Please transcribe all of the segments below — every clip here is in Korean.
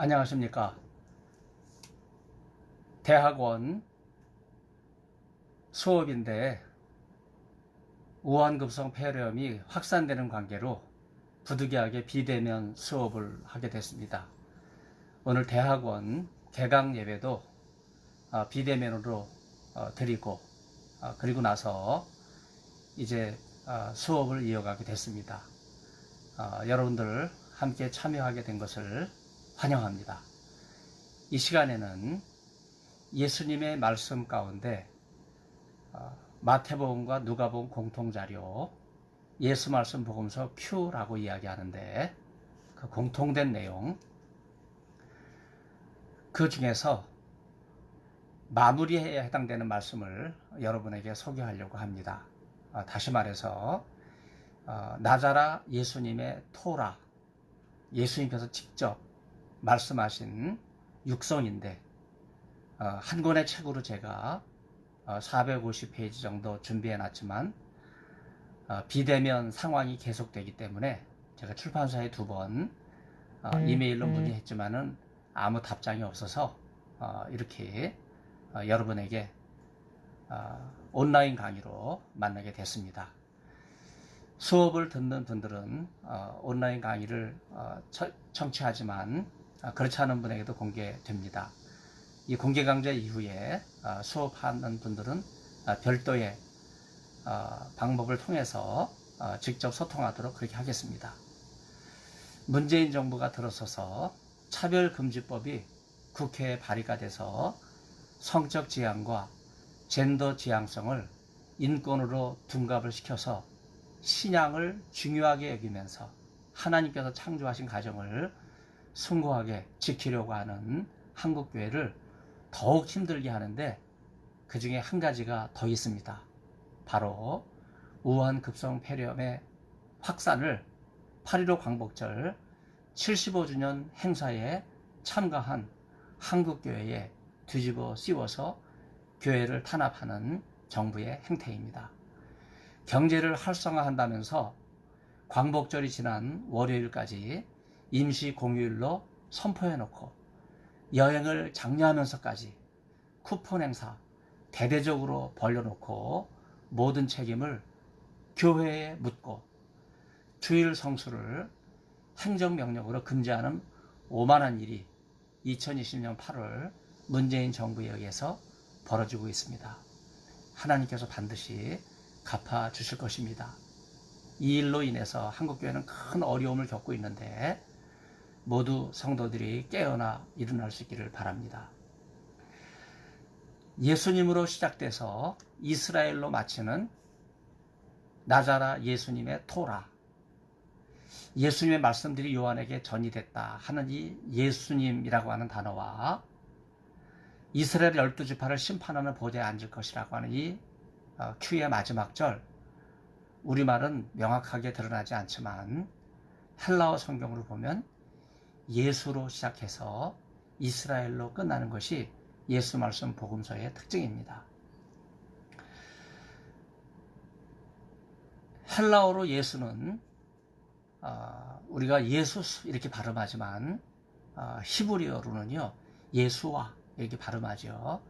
안녕하십니까. 대학원 수업인데 우한급성 폐렴이 확산되는 관계로 부득이하게 비대면 수업을 하게 됐습니다. 오늘 대학원 개강 예배도 어, 비대면으로 어, 드리고 어, 그리고 나서 이제 어, 수업을 이어가게 됐습니다. 어, 여러분들 함께 참여하게 된 것을 환영합니다. 이 시간에는 예수님의 말씀 가운데 어, 마태복음과 누가복음 공통자료 예수 말씀 복음서 Q라고 이야기하는데 그 공통된 내용 그 중에서 마무리에 해당되는 말씀을 여러분에게 소개하려고 합니다. 어, 다시 말해서 어, 나자라 예수님의 토라 예수님께서 직접 말씀하신 육성인데 어, 한 권의 책으로 제가 450페이지 정도 준비해 놨지만 어, 비대면 상황이 계속되기 때문에 제가 출판사에 두번 어, 음, 이메일로 음. 문의했지만은 아무 답장이 없어서 어, 이렇게 어, 여러분에게 어, 온라인 강의로 만나게 됐습니다. 수업을 듣는 분들은 어, 온라인 강의를 어, 처- 청취하지만 어, 그렇지 않은 분에게도 공개됩니다. 이 공개 강좌 이후에 어, 수업하는 분들은 어, 별도의 어, 방법을 통해서 어, 직접 소통하도록 그렇게 하겠습니다. 문재인 정부가 들어서서 차별금지법이 국회에 발의가 돼서 성적 지향과 젠더 지향성을 인권으로 둔갑을 시켜서 신앙을 중요하게 여기면서 하나님께서 창조하신 가정을 숭고하게 지키려고 하는 한국교회를 더욱 힘들게 하는데 그 중에 한 가지가 더 있습니다. 바로 우한 급성 폐렴의 확산을 8.15 광복절 75주년 행사에 참가한 한국교회에 뒤집어 씌워서 교회를 탄압하는 정부의 행태입니다. 경제를 활성화한다면서 광복절이 지난 월요일까지 임시 공휴일로 선포해놓고 여행을 장려하면서까지 쿠폰 행사 대대적으로 벌려놓고 모든 책임을 교회에 묻고 주일 성수를 행정명령으로 금지하는 오만한 일이 2020년 8월 문재인 정부에 의해서 벌어지고 있습니다. 하나님께서 반드시 갚아 주실 것입니다. 이 일로 인해서 한국교회는 큰 어려움을 겪고 있는데 모두 성도들이 깨어나 일어날 수 있기를 바랍니다. 예수님으로 시작돼서 이스라엘로 마치는 나자라 예수님의 토라. 예수님의 말씀들이 요한에게 전이됐다 하는 이 예수님이라고 하는 단어와 이스라엘 열두 지파를 심판하는 보좌에 앉을 것이라고 하는 이 어, 큐의 마지막 절 우리말은 명확하게 드러나지 않지만 헬라어 성경으로 보면 예수로 시작해서 이스라엘로 끝나는 것이 예수 말씀 복음서의 특징입니다. 헬라어로 예수는 어, 우리가 예수 이렇게 발음하지만 어, 히브리어로는요 예수와 이렇게 발음하죠.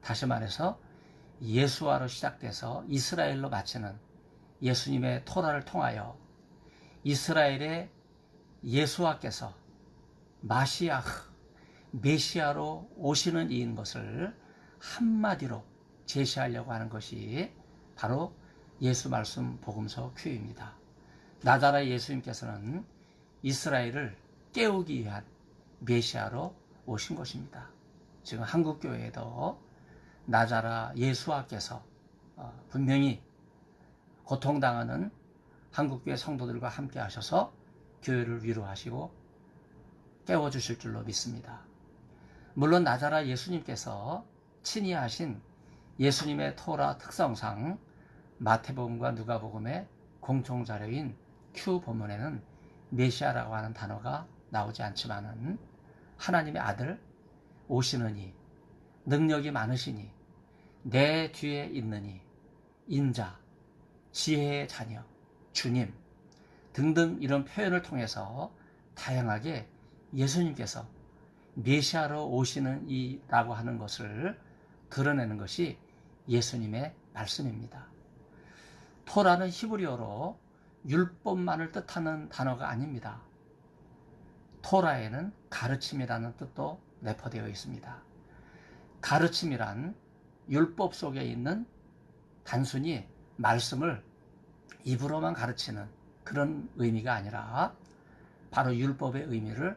다시 말해서 예수와로 시작돼서 이스라엘로 마치는 예수님의 토라를 통하여 이스라엘의 예수와께서 마시아흐 메시아로 오시는 이인 것을 한마디로 제시하려고 하는 것이 바로 예수 말씀 복음서 큐입니다. 나다라 예수님께서는 이스라엘을 깨우기 위한 메시아로 오신 것입니다. 지금 한국 교회에도 나자라 예수와께서 어, 분명히 고통당하는 한국교회 성도들과 함께 하셔서 교회를 위로하시고 깨워주실 줄로 믿습니다. 물론 나자라 예수님께서 친히 하신 예수님의 토라 특성상 마태복음과 누가복음의 공통 자료인 Q 본문에는 메시아라고 하는 단어가 나오지 않지만은 하나님의 아들 오시느니 능력이 많으시니 내 뒤에 있느니 인자 지혜의 자녀 주님 등등 이런 표현을 통해서 다양하게 예수님께서 메시아로 오시는 이라고 하는 것을 드러내는 것이 예수님의 말씀입니다. 토라는 히브리어로 율법만을 뜻하는 단어가 아닙니다. 토라에는 가르침이라는 뜻도 내포되어 있습니다. 가르침이란 율법 속에 있는 단순히 말씀을 입으로만 가르치는 그런 의미가 아니라 바로 율법의 의미를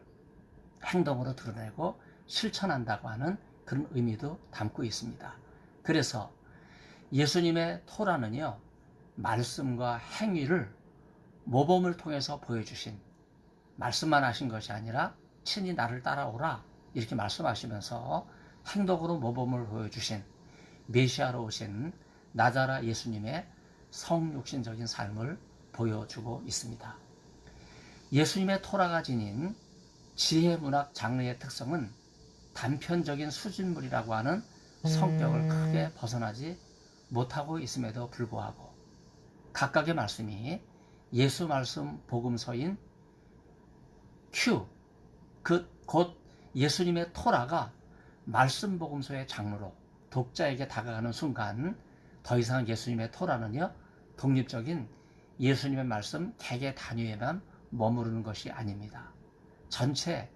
행동으로 드러내고 실천한다고 하는 그런 의미도 담고 있습니다. 그래서 예수님의 토라는요, 말씀과 행위를 모범을 통해서 보여주신 말씀만 하신 것이 아니라 친히 나를 따라오라 이렇게 말씀하시면서 행동으로 모범을 보여주신 메시아로 오신 나자라 예수님의 성육신적인 삶을 보여주고 있습니다. 예수님의 토라가 지닌 지혜 문학 장르의 특성은 단편적인 수준물이라고 하는 성격을 크게 벗어나지 못하고 있음에도 불구하고 각각의 말씀이 예수 말씀 복음서인 Q 그곧 예수님의 토라가 말씀 복음서의 장르로 독자에게 다가가는 순간 더 이상 예수님의 토라는요 독립적인 예수님의 말씀 개개 단위에만 머무르는 것이 아닙니다. 전체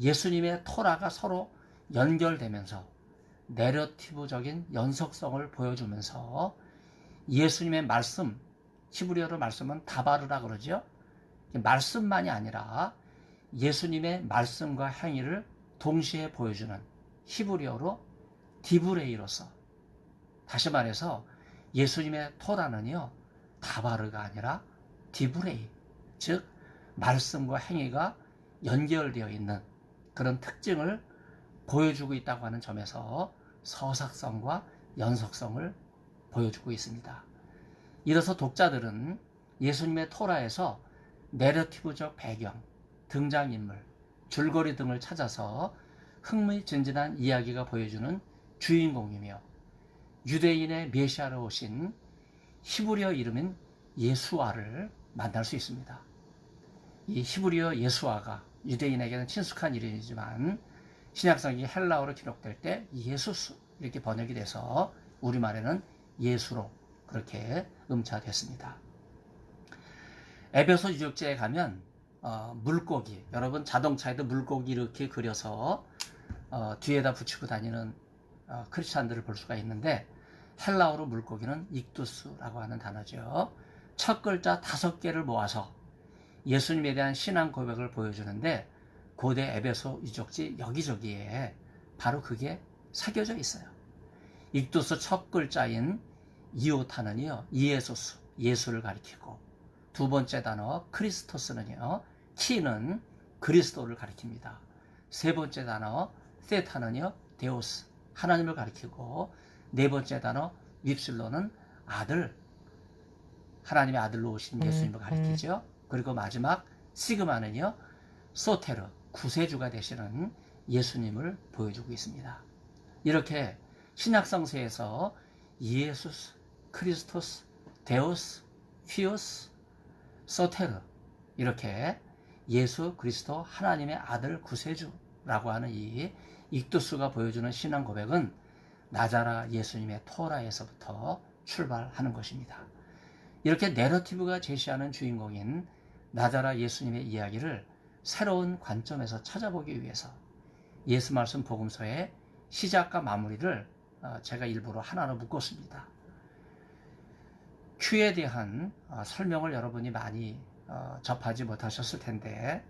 예수님의 토라가 서로 연결되면서 내러티브적인 연속성을 보여주면서 예수님의 말씀, 히브리어로 말씀은 다바르라 그러죠. 말씀만이 아니라 예수님의 말씀과 행위를 동시에 보여주는 히브리어로 디브레이로서 다시 말해서 예수님의 토라는요 다바르가 아니라 디브레이 즉 말씀과 행위가 연결되어 있는 그런 특징을 보여주고 있다고 하는 점에서 서삭성과 연속성을 보여주고 있습니다. 이로써 독자들은 예수님의 토라에서 내러티브적 배경, 등장인물, 줄거리 등을 찾아서 흥미진진한 이야기가 보여주는 주인공이며 유대인의 메시아로 오신 히브리어 이름인 예수아를 만날 수 있습니다. 이 히브리어 예수아가 유대인에게는 친숙한 이름이지만 신약성이 헬라어로 기록될 때 예수스 이렇게 번역이 돼서 우리말에는 예수로 그렇게 음차됐습니다. 에베소 유적지에 가면 어, 물고기 여러분 자동차에도 물고기 이렇게 그려서 어, 뒤에다 붙이고 다니는 어, 크리스찬들을 볼 수가 있는데 헬라어로 물고기는 익두스라고 하는 단어죠. 첫 글자 다섯 개를 모아서 예수님에 대한 신앙 고백을 보여주는데 고대 에베소 유적지 여기저기에 바로 그게 새겨져 있어요. 익두스 첫 글자인 이오타는요, 이에소스, 예수를 가리키고, 두 번째 단어 크리스토스는요, 키는 그리스도를 가리킵니다. 세 번째 단어 세타는요, 데오스, 하나님을 가리키고, 네 번째 단어 윕실로는 아들, 하나님의 아들로 오신 예수님을 가리키죠. 그리고 마지막 시그마는요, 소테르, 구세주가 되시는 예수님을 보여주고 있습니다. 이렇게 신약성서에서 예수스, 크리스토스, 데오스, 휘오스, 소테르 이렇게 예수 그리스도 하나님의 아들 구세주라고 하는 이 익두스가 보여주는 신앙 고백은 나자라 예수님의 토라에서부터 출발하는 것입니다. 이렇게 내러티브가 제시하는 주인공인 나자라 예수님의 이야기를 새로운 관점에서 찾아보기 위해서 예수 말씀 복음서의 시작과 마무리를 어, 제가 일부러 하나로 묶었습니다. 큐에 대한 어, 설명을 여러분이 많이 어, 접하지 못하셨을 텐데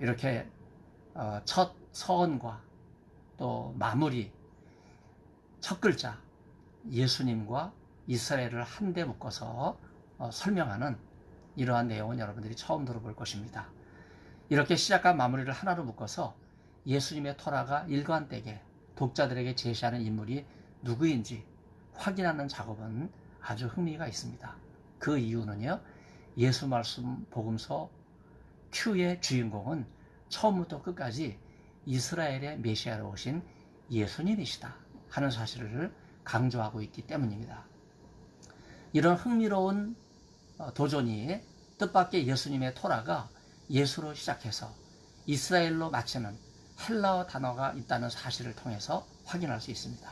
이렇게 첫 서언과 또 마무리 첫 글자 예수님과 이스라엘을 한데 묶어서 설명하는 이러한 내용은 여러분들이 처음 들어볼 것입니다. 이렇게 시작과 마무리를 하나로 묶어서 예수님의 토라가 일관되게 독자들에게 제시하는 인물이 누구인지 확인하는 작업은 아주 흥미가 있습니다. 그 이유는요, 예수 말씀 복음서 Q의 주인공은 처음부터 끝까지 이스라엘의 메시아로 오신 예수님이시다 하는 사실을 강조하고 있기 때문입니다. 이런 흥미로운 어, 도전이 뜻밖의 예수님의 토라가 예수로 시작해서 이스라엘로 마치는 헬라어 단어가 있다는 사실을 통해서 확인할 수 있습니다.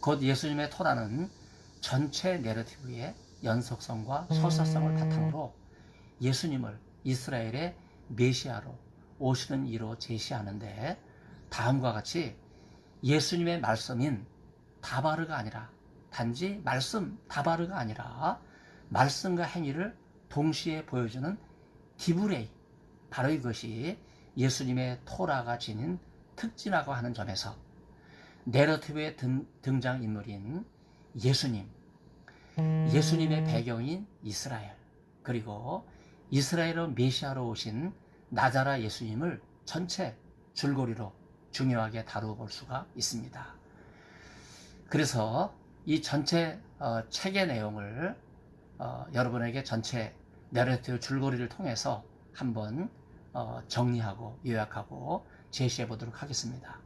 곧 예수님의 토라는 전체 내러티브의 연속성과 설사성을 바탕으로 예수님을 이스라엘의 메시아로 오시는 이로 제시하는데 다음과 같이 예수님의 말씀인 다바르가 아니라 단지 말씀 다바르가 아니라 말씀과 행위를 동시에 보여주는 디브레이 바로 이것이 예수님의 토라가 지닌 특징이라고 하는 점에서 내러티브의 등장 인물인 예수님, 예수님의 배경인 이스라엘, 그리고 이스라엘의 메시아로 오신 나자라 예수님을 전체 줄거리로 중요하게 다루어 볼 수가 있습니다. 그래서 이 전체 어, 책의 내용을 어, 여러분에게 전체 내러티브 줄거리를 통해서 한번 어, 정리하고 요약하고 제시해 보도록 하겠습니다.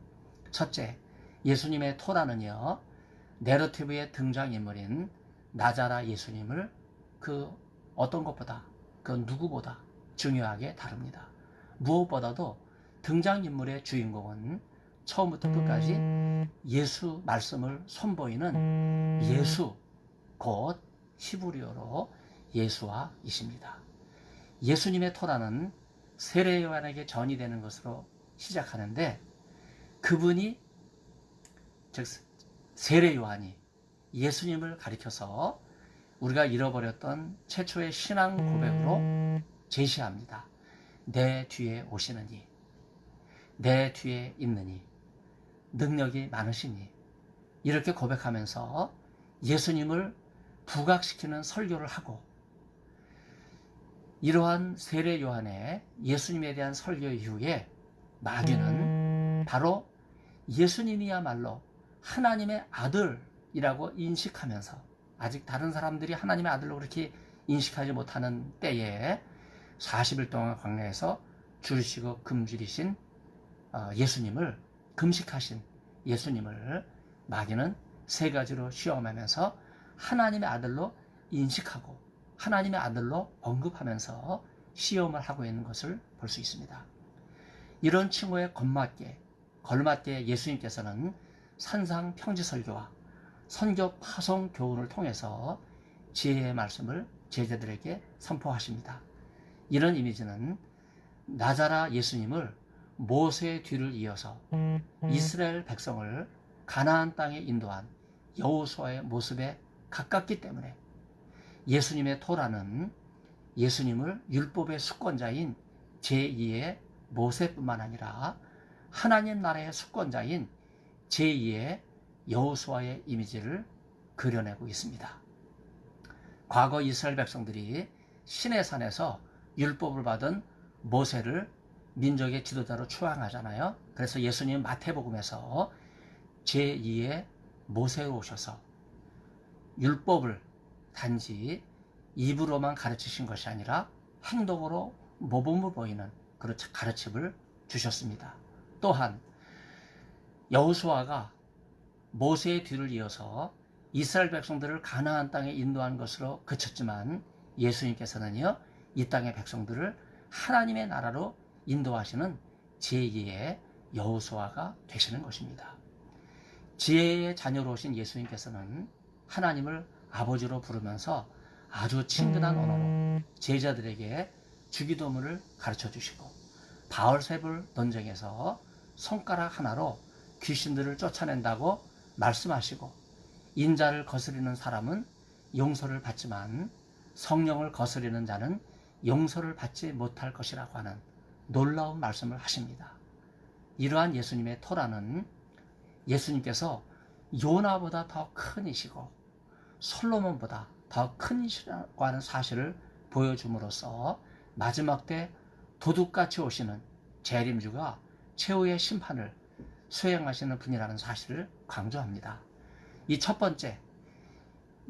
첫째, 예수님의 토라는요, 내러티브의 등장인물인 나자라 예수님을 그 어떤 것보다, 그 누구보다 중요하게 다룹니다. 무엇보다도 등장인물의 주인공은 처음부터 끝까지 예수 말씀을 선보이는 예수, 곧 히브리어로 예수와이십니다. 예수님의 토라는 세례 요한에게 전이 되는 것으로 시작하는데 그분이 즉 세례 요한이 예수님을 가리켜서 우리가 잃어버렸던 최초의 신앙 고백으로 제시합니다. 내 뒤에 오시느니 내 뒤에 있느니 능력이 많으시니 이렇게 고백하면서 예수님을 부각시키는 설교를 하고 이러한 세례 요한의 예수님에 대한 설교 이후에 마귀는 바로 예수님이야말로 하나님의 아들이라고 인식하면서 아직 다른 사람들이 하나님의 아들로 그렇게 인식하지 못하는 때에 40일 동안 광야에서 줄이시고 금줄이신 어, 예수님을 금식하신 예수님을 마귀는 세 가지로 시험하면서 하나님의 아들로 인식하고 하나님의 아들로 언급하면서 시험을 하고 있는 것을 볼 수 있습니다. 이런 칭호에 걸맞게 걸맞게 예수님께서는 산상 평지 설교와 선교 파송 교훈을 통해서 지혜의 말씀을 제자들에게 선포하십니다. 이런 이미지는 나자라 예수님을 모세의 뒤를 이어서 이스라엘 백성을 가나안 땅에 인도한 여호수아의 모습에 가깝기 때문에 예수님의 토라는 예수님을 율법의 수권자인 제2의 모세뿐만 아니라 하나님 나라의 수권자인 제2의 여호수아의 이미지를 그려내고 있습니다. 과거 이스라엘 백성들이 신의 산에서 율법을 받은 모세를 민족의 지도자로 추앙하잖아요. 그래서 예수님 마태복음에서 제2의 모세로 오셔서 율법을 단지 입으로만 가르치신 것이 아니라 행동으로 모범을 보이는 그런 가르침을 주셨습니다. 또한 여호수아가 모세의 뒤를 이어서 이스라엘 백성들을 가나안 땅에 인도한 것으로 그쳤지만 예수님께서는요 이 땅의 백성들을 하나님의 나라로 인도하시는 제2의 여호수아가 되시는 것입니다. 지혜의 자녀로 오신 예수님께서는 하나님을 아버지로 부르면서 아주 친근한 언어로 제자들에게 주기도문을 가르쳐 주시고 바울세불 논쟁에서 손가락 하나로 귀신들을 쫓아낸다고 말씀하시고 인자를 거스리는 사람은 용서를 받지만 성령을 거스리는 자는 용서를 받지 못할 것이라고 하는 놀라운 말씀을 하십니다. 이러한 예수님의 토라는 예수님께서 요나보다 더 큰 이시고 솔로몬보다 더 큰 이시라고 하는 사실을 보여줌으로써 마지막 때 도둑같이 오시는 재림주가 최후의 심판을 수행하시는 분이라는 사실을 강조합니다. 이 첫 번째,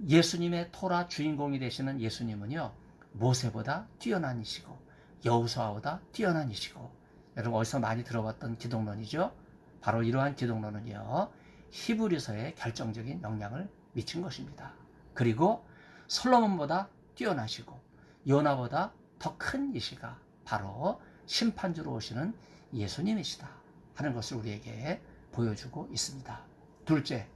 예수님의 토라 주인공이 되시는 예수님은요, 모세보다 뛰어난 이시고, 여우수아보다 뛰어난 이시고, 여러분 어디서 많이 들어봤던 기독론이죠? 바로 이러한 기독론은요, 히브리서에 결정적인 영향을 미친 것입니다. 그리고 솔로몬보다 뛰어나시고, 요나보다 더 큰 이시가 바로 심판주로 오시는 예수님이시다. 하는 것을 우리에게 보여주고 있습니다. 둘째,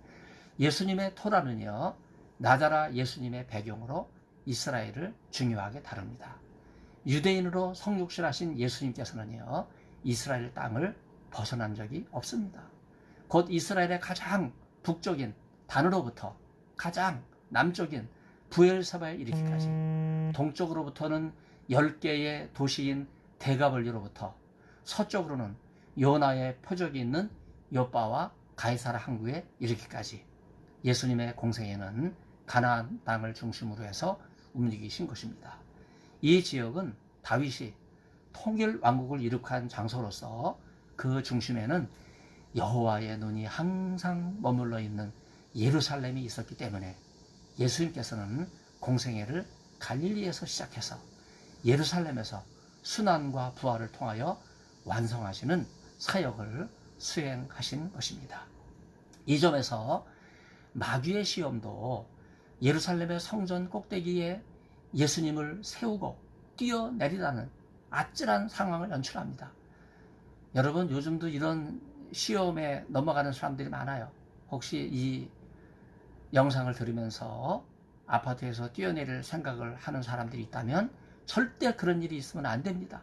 예수님의 토라는요, 나자라 예수님의 배경으로 이스라엘을 중요하게 다룹니다. 유대인으로 성육신하신 예수님께서는요, 이스라엘 땅을 벗어난 적이 없습니다. 곧 이스라엘의 가장 북쪽인 단으로부터 가장 남쪽인 부엘사바에 이르기까지. 동쪽으로부터는 10개의 도시인 대가벌리로부터 서쪽으로는 요나의 표적이 있는 요바와 가이사라 항구에 이르기까지. 예수님의 공생에는 가나안 땅을 중심으로 해서 움직이신 것입니다. 이 지역은 다윗이 통일 왕국을 이룩한 장소로서 그 중심에는 여호와의 눈이 항상 머물러 있는 예루살렘이 있었기 때문에 예수님께서는 공생애를 갈릴리에서 시작해서 예루살렘에서 순환과 부활을 통하여 완성하시는 사역을 수행하신 것입니다. 이 점에서 마귀의 시험도 예루살렘의 성전 꼭대기에 예수님을 세우고 뛰어내리라는 아찔한 상황을 연출합니다. 여러분 요즘도 이런 시험에 넘어가는 사람들이 많아요. 혹시 이 영상을 들으면서 아파트에서 뛰어내릴 생각을 하는 사람들이 있다면 절대 그런 일이 있으면 안 됩니다.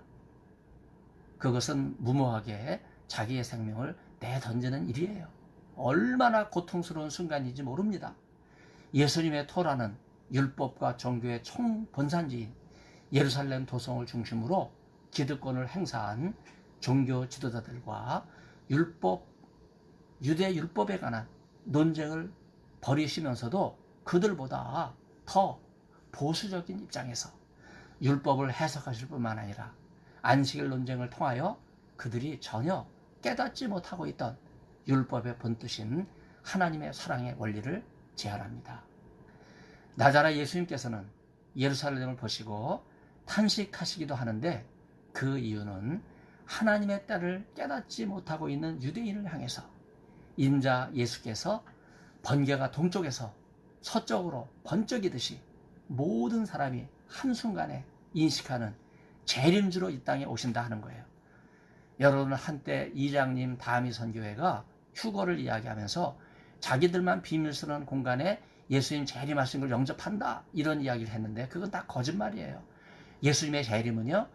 그것은 무모하게 자기의 생명을 내던지는 일이에요. 얼마나 고통스러운 순간인지 모릅니다. 예수님의 토라는 율법과 종교의 총본산지인 예루살렘 도성을 중심으로 기득권을 행사한 종교 지도자들과 율법, 유대 율법에 관한 논쟁을 벌이시면서도 그들보다 더 보수적인 입장에서 율법을 해석하실 뿐만 아니라 안식일 논쟁을 통하여 그들이 전혀 깨닫지 못하고 있던 율법의 본뜻인 하나님의 사랑의 원리를 제안합니다. 나자라 예수님께서는 예루살렘을 보시고 탄식하시기도 하는데 그 이유는 하나님의 딸을 깨닫지 못하고 있는 유대인을 향해서 인자 예수께서 번개가 동쪽에서 서쪽으로 번쩍이듯이 모든 사람이 한순간에 인식하는 재림주로 이 땅에 오신다 하는 거예요. 여러분은 한때 이장님 다미 선교회가 휴거를 이야기하면서 자기들만 비밀스러운 공간에 예수님 재림하신 걸 영접한다 이런 이야기를 했는데 그건 다 거짓말이에요. 예수님의 재림은요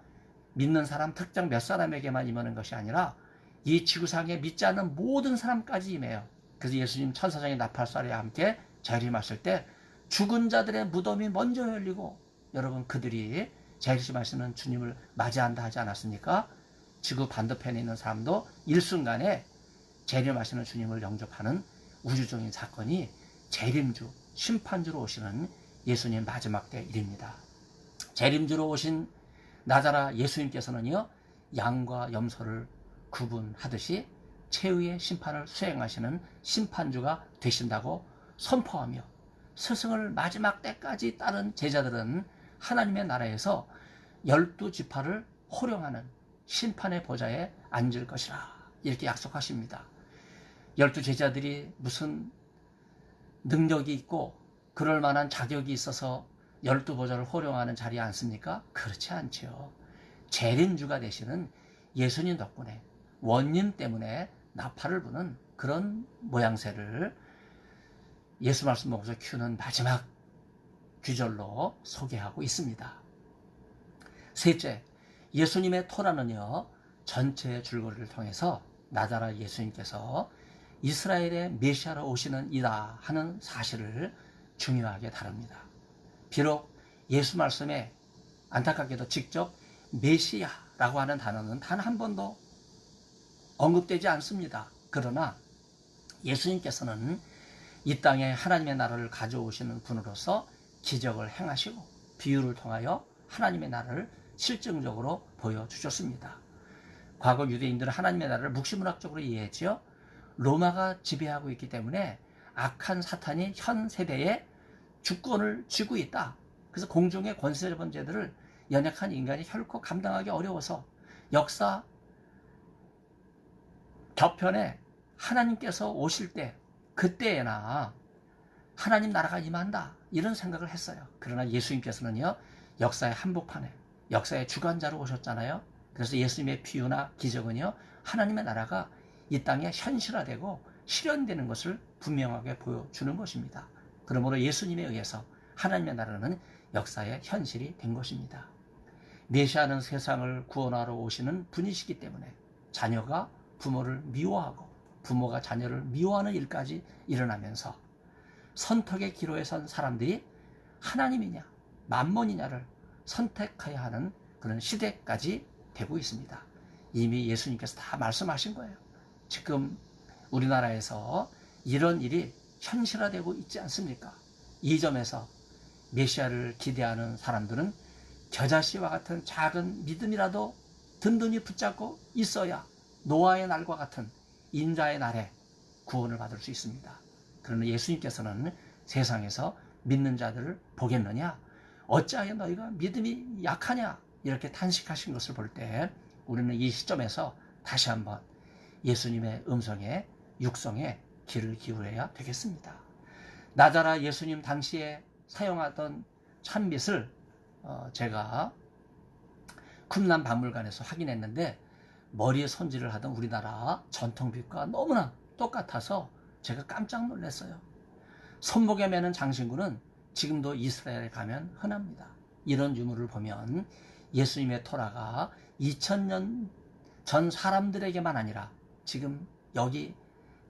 믿는 사람 특정 몇 사람에게만 임하는 것이 아니라 이 지구상에 믿지 않는 모든 사람까지 임해요. 그래서 예수님 천사장의 나팔살에 함께 재림하실 때 죽은 자들의 무덤이 먼저 열리고 여러분 그들이 재림하시는 주님을 맞이한다 하지 않았습니까? 지구 반대편에 있는 사람도 일순간에 재림하시는 주님을 영접하는 우주적인 사건이 재림주, 심판주로 오시는 예수님 마지막 때 일입니다. 재림주로 오신 나자라 예수님께서는요, 양과 염소를 구분하듯이 최후의 심판을 수행하시는 심판주가 되신다고 선포하며 스승을 마지막 때까지 따른 제자들은 하나님의 나라에서 열두 지파를 호령하는 심판의 보좌에 앉을 것이라 이렇게 약속하십니다. 열두 제자들이 무슨 능력이 있고 그럴 만한 자격이 있어서 열두 보좌를 호령하는 자리에 앉습니까? 그렇지 않죠. 재림주가 되시는 예수님 덕분에 원님 때문에 나팔을 부는 그런 모양새를 예수 말씀 먹어서 키우는 마지막 규절로 소개하고 있습니다. 셋째, 예수님의 토라는요, 전체 줄거리를 통해서 나자라 예수님께서 이스라엘의 메시아로 오시는 이다 하는 사실을 중요하게 다룹니다. 비록 예수 말씀에 안타깝게도 직접 메시아라고 하는 단어는 단 한 번도 언급되지 않습니다. 그러나 예수님께서는 이 땅에 하나님의 나라를 가져오시는 분으로서 기적을 행하시고 비유를 통하여 하나님의 나라를 실증적으로 보여주셨습니다. 과거 유대인들은 하나님의 나라를 묵시문학적으로 이해했지요. 로마가 지배하고 있기 때문에 악한 사탄이 현 세대에 주권을 쥐고 있다. 그래서 공중의 권세 번제들을 연약한 인간이 결코 감당하기 어려워서 역사 저편에 하나님께서 오실 때 그때에나 하나님 나라가 임한다 이런 생각을 했어요. 그러나 예수님께서는요 역사의 한복판에 역사의 주관자로 오셨잖아요. 그래서 예수님의 비유나 기적은요 하나님의 나라가 이 땅에 현실화되고 실현되는 것을 분명하게 보여주는 것입니다. 그러므로 예수님에 의해서 하나님의 나라는 역사의 현실이 된 것입니다. 메시아는 세상을 구원하러 오시는 분이시기 때문에 자녀가 부모를 미워하고 부모가 자녀를 미워하는 일까지 일어나면서 선택의 기로에 선 사람들이 하나님이냐 만몬이냐를 선택해야 하는 그런 시대까지 되고 있습니다. 이미 예수님께서 다 말씀하신 거예요. 지금 우리나라에서 이런 일이 현실화되고 있지 않습니까? 이 점에서 메시아를 기대하는 사람들은 겨자씨와 같은 작은 믿음이라도 든든히 붙잡고 있어야 노아의 날과 같은 인자의 날에 구원을 받을 수 있습니다. 그러나 예수님께서는 세상에서 믿는 자들을 보겠느냐? 어찌하여 너희가 믿음이 약하냐? 이렇게 탄식하신 것을 볼 때 우리는 이 시점에서 다시 한번 예수님의 음성에 육성에 귀를 기울여야 되겠습니다. 나자라 예수님 당시에 사용하던 찬빛을 어, 제가 쿰란 박물관에서 확인했는데 머리에 손질을 하던 우리나라 전통빛과 너무나 똑같아서 제가 깜짝 놀랐어요. 손목에 매는 장신구는 지금도 이스라엘에 가면 흔합니다. 이런 유물을 보면 예수님의 토라가 2000년 전 사람들에게만 아니라 지금 여기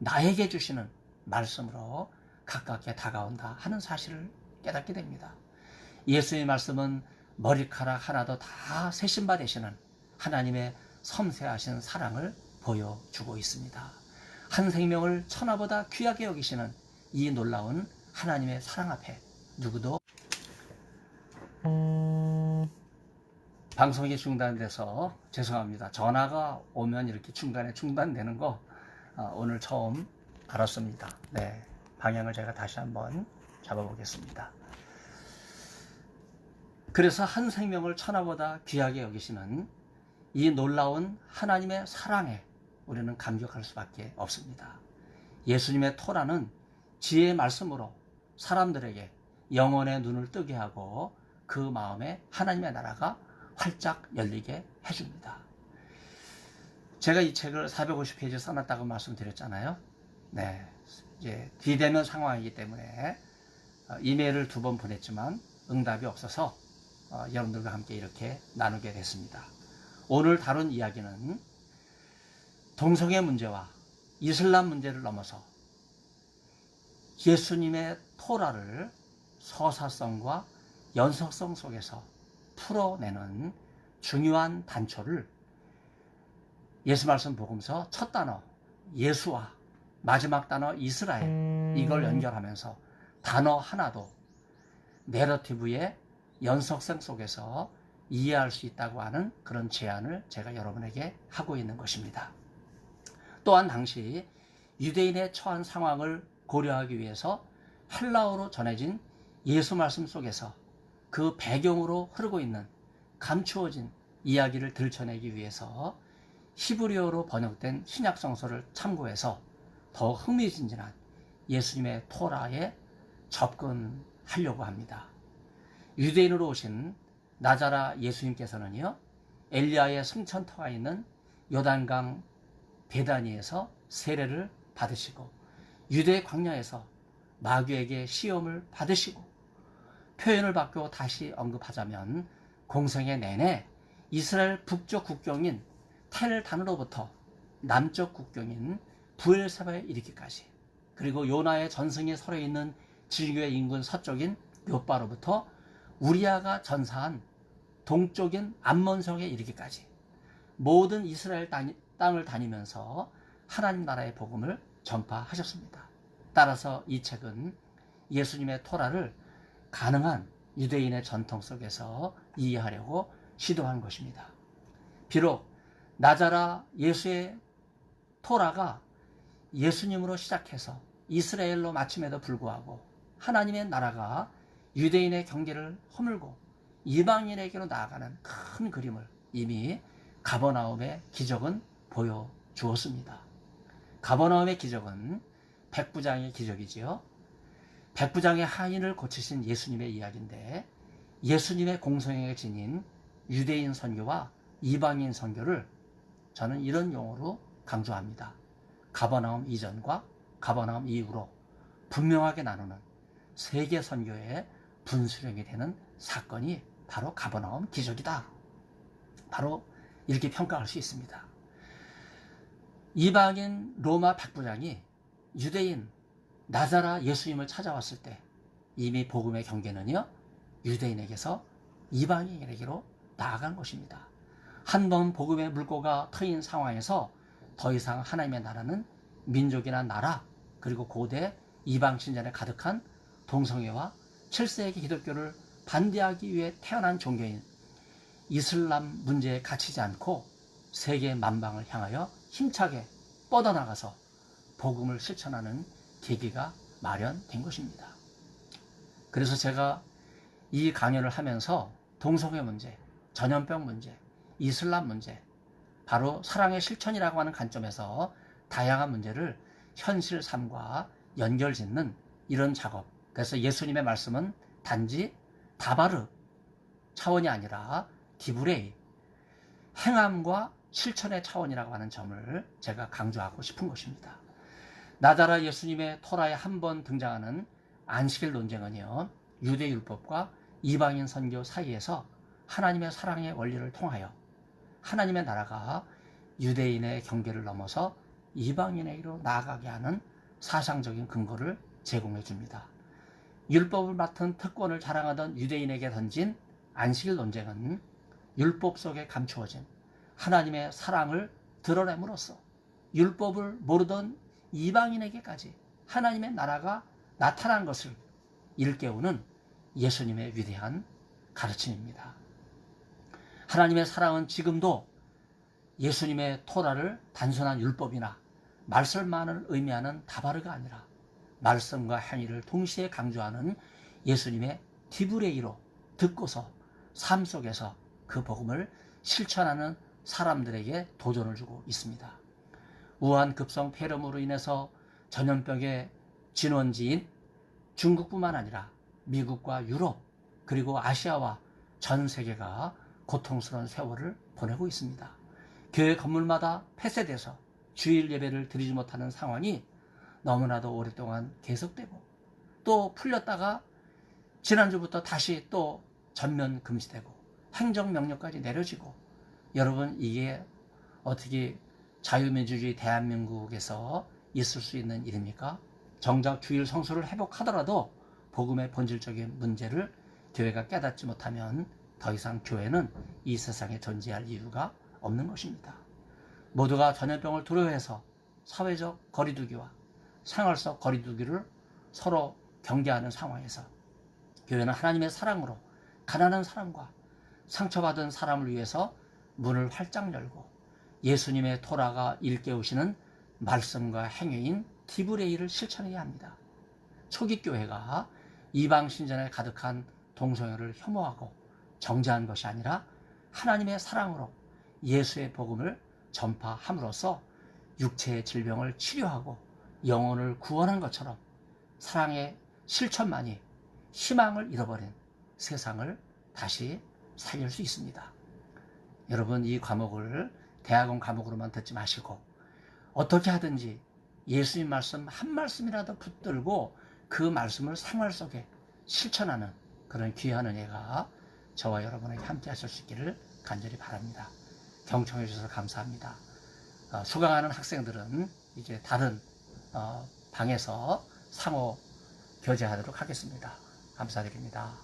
나에게 주시는 말씀으로 가깝게 다가온다 하는 사실을 깨닫게 됩니다. 예수의 말씀은 머리카락 하나도 다 세신바 되시는 하나님의 섬세하신 사랑을 보여주고 있습니다. 한 생명을 천하보다 귀하게 여기시는 이 놀라운 하나님의 사랑 앞에 누구도 방송이 중단돼서 죄송합니다. 전화가 오면 이렇게 중간에 중단되는 거 어, 오늘 처음 알았습니다. 네, 방향을 제가 다시 한번 잡아보겠습니다. 그래서 한 생명을 천하보다 귀하게 여기시는 이 놀라운 하나님의 사랑에 우리는 감격할 수밖에 없습니다. 예수님의 토라는 지혜의 말씀으로 사람들에게 영혼의 눈을 뜨게 하고 그 마음에 하나님의 나라가 활짝 열리게 해줍니다. 제가 이 책을 450페이지 써놨다고 말씀드렸잖아요. 네. 이제 뒤되는 상황이기 때문에 어, 이메일을 두 번 보냈지만 응답이 없어서 어, 여러분들과 함께 이렇게 나누게 됐습니다. 오늘 다룬 이야기는 동성애 문제와 이슬람 문제를 넘어서 예수님의 토라를 서사성과 연속성 속에서 풀어내는 중요한 단초를 예수 말씀 복음서 첫 단어 예수와 마지막 단어 이스라엘 이걸 연결하면서 단어 하나도 내러티브의 연속성 속에서 이해할 수 있다고 하는 그런 제안을 제가 여러분에게 하고 있는 것입니다. 또한 당시 유대인의 처한 상황을 고려하기 위해서 헬라어로 전해진 예수 말씀 속에서 그 배경으로 흐르고 있는 감추어진 이야기를 들춰내기 위해서 히브리어로 번역된 신약 성서를 참고해서 더 흥미진진한 예수님의 토라에 접근하려고 합니다. 유대인으로 오신 나자라 예수님께서는요, 엘리야의 승천터가 있는 요단강 베다니에서 세례를 받으시고 유대 광야에서 마귀에게 시험을 받으시고 표현을 바꾸어 다시 언급하자면 공생의 내내 이스라엘 북쪽 국경인 텔단으로부터 남쪽 국경인 부엘사바에 이르기까지 그리고 요나의 전승에 서려 있는 지류의 인근 서쪽인 요바로부터 우리아가 전사한 동쪽인 암몬성에 이르기까지 모든 이스라엘 땅을 다니면서 하나님 나라의 복음을 전파하셨습니다. 따라서 이 책은 예수님의 토라를 가능한 유대인의 전통 속에서 이해하려고 시도한 것입니다. 비록 나자라 예수의 토라가 예수님으로 시작해서 이스라엘로 마침에도 불구하고 하나님의 나라가 유대인의 경계를 허물고 이방인에게로 나아가는 큰 그림을 이미 가버나움의 기적은 보여주었습니다. 가버나움의 기적은 백부장의 기적이지요. 백부장의 하인을 고치신 예수님의 이야기인데 예수님의 공성에 지닌 유대인 선교와 이방인 선교를 저는 이런 용어로 강조합니다. 가버나움 이전과 가버나움 이후로 분명하게 나누는 세계 선교의 분수령이 되는 사건이 바로 가버나움 기적이다. 바로 이렇게 평가할 수 있습니다. 이방인 로마 백부장이 유대인 나자라 예수님을 찾아왔을 때 이미 복음의 경계는요 유대인에게서 이방인에게로 나아간 것입니다. 한 번 복음의 물꼬가 트인 상황에서 더 이상 하나님의 나라는 민족이나 나라 그리고 고대 이방 신전에 가득한 동성애와 7세기 기독교를 반대하기 위해 태어난 종교인 이슬람 문제에 갇히지 않고 세계 만방을 향하여 힘차게 뻗어나가서 복음을 실천하는 계기가 마련된 것입니다. 그래서 제가 이 강연을 하면서 동성애 문제, 전염병 문제, 이슬람 문제, 바로 사랑의 실천이라고 하는 관점에서 다양한 문제를 현실 삶과 연결 짓는 이런 작업. 그래서 예수님의 말씀은 단지 다바르 차원이 아니라 디브레이, 행함과 실천의 차원이라고 하는 점을 제가 강조하고 싶은 것입니다. 나다라 예수님의 토라에 한 번 등장하는 안식일 논쟁은요, 유대율법과 이방인 선교 사이에서 하나님의 사랑의 원리를 통하여 하나님의 나라가 유대인의 경계를 넘어서 이방인에게로 나아가게 하는 사상적인 근거를 제공해 줍니다. 율법을 맡은 특권을 자랑하던 유대인에게 던진 안식일 논쟁은 율법 속에 감추어진 하나님의 사랑을 드러냄으로써 율법을 모르던 이방인에게까지 하나님의 나라가 나타난 것을 일깨우는 예수님의 위대한 가르침입니다. 하나님의 사랑은 지금도 예수님의 토라를 단순한 율법이나 말씀만을 의미하는 다바르가 아니라 말씀과 행위를 동시에 강조하는 예수님의 디브레이로 듣고서 삶 속에서 그 복음을 실천하는 사람들에게 도전을 주고 있습니다. 우한 급성 폐렴으로 인해서 전염병의 진원지인 중국뿐만 아니라 미국과 유럽 그리고 아시아와 전 세계가 고통스러운 세월을 보내고 있습니다. 교회 건물마다 폐쇄돼서 주일 예배를 드리지 못하는 상황이 너무나도 오랫동안 계속되고 또 풀렸다가 지난주부터 다시 또 전면 금지되고 행정명령까지 내려지고 여러분 이게 어떻게 자유민주주의 대한민국에서 있을 수 있는 일입니까? 정작 주일 성수를 회복하더라도 복음의 본질적인 문제를 교회가 깨닫지 못하면 더 이상 교회는 이 세상에 존재할 이유가 없는 것입니다. 모두가 전염병을 두려워해서 사회적 거리두기와 생활적 거리두기를 서로 경계하는 상황에서 교회는 하나님의 사랑으로 가난한 사람과 상처받은 사람을 위해서 문을 활짝 열고 예수님의 토라가 일깨우시는 말씀과 행위인 디브레이를 실천해야 합니다. 초기 교회가 이방 신전에 가득한 동성애를 혐오하고 정죄한 것이 아니라 하나님의 사랑으로 예수의 복음을 전파함으로써 육체의 질병을 치료하고 영혼을 구원한 것처럼 사랑의 실천만이 희망을 잃어버린 세상을 다시 살릴 수 있습니다. 여러분 이 과목을 대학원 과목으로만 듣지 마시고 어떻게 하든지 예수님 말씀 한 말씀이라도 붙들고 그 말씀을 생활 속에 실천하는 그런 귀한 은혜가 저와 여러분에게 함께 하실 수 있기를 간절히 바랍니다. 경청해 주셔서 감사합니다. 어, 수강하는 학생들은 이제 다른 어, 방에서 상호 교제하도록 하겠습니다. 감사드립니다.